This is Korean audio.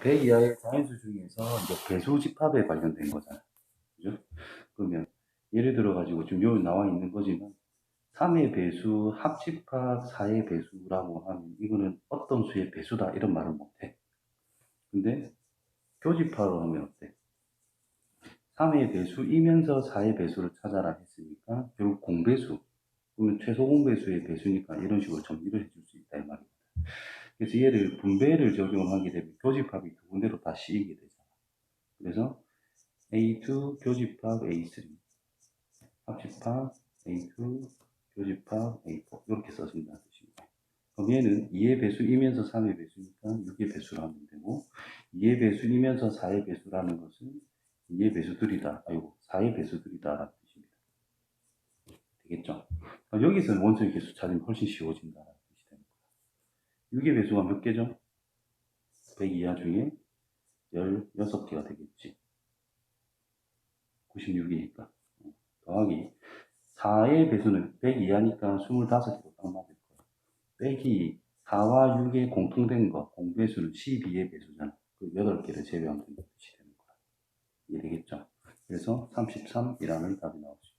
100 이하의 자연수 중에서 이제 배수 집합에 관련된 거잖아요. 그죠? 그러면 예를 들어 가지고 지금 여기 나와 있는 거지만 3의 배수 합집합 4의 배수라고 하면 이거는 어떤 수의 배수다 이런 말을 못해. 근데 교집합으로 하면 어때? 3의 배수이면서 4의 배수를 찾아라 했으니까 결국 공배수 그러면 최소 공배수의 배수니까 이런 식으로 정리를 해줄 수. 그래서 얘를 분배를 적용을 하게 되면 교집합이 두 군데로 다 씌이게 되잖아. 그래서 A2 교집합 A3 합집합 A2 교집합 A4 이렇게 뜻입니다. 그럼 얘는 2의 배수이면서 3의 배수니까 6의 배수를 하면 되고 2의 배수이면서 4의 배수라는 것은 2의 배수들이다. 아이고 4의 배수들이다 라는 뜻입니다. 되겠죠? 그럼 여기서 원소의 개수 찾으면 훨씬 거야. 6의 배수가 몇 개죠? 100 이하 중에 16개가 되겠지. 96이니까. 더하기 4의 배수는 100 이하니까 25개로 딱 맞을 거야. 빼기 4와 6의 공통된 거, 공배수는 12의 배수잖아. 그 8개를 제외하면 되는 거야. 이해되겠죠? 그래서 33이라는 답이 있다.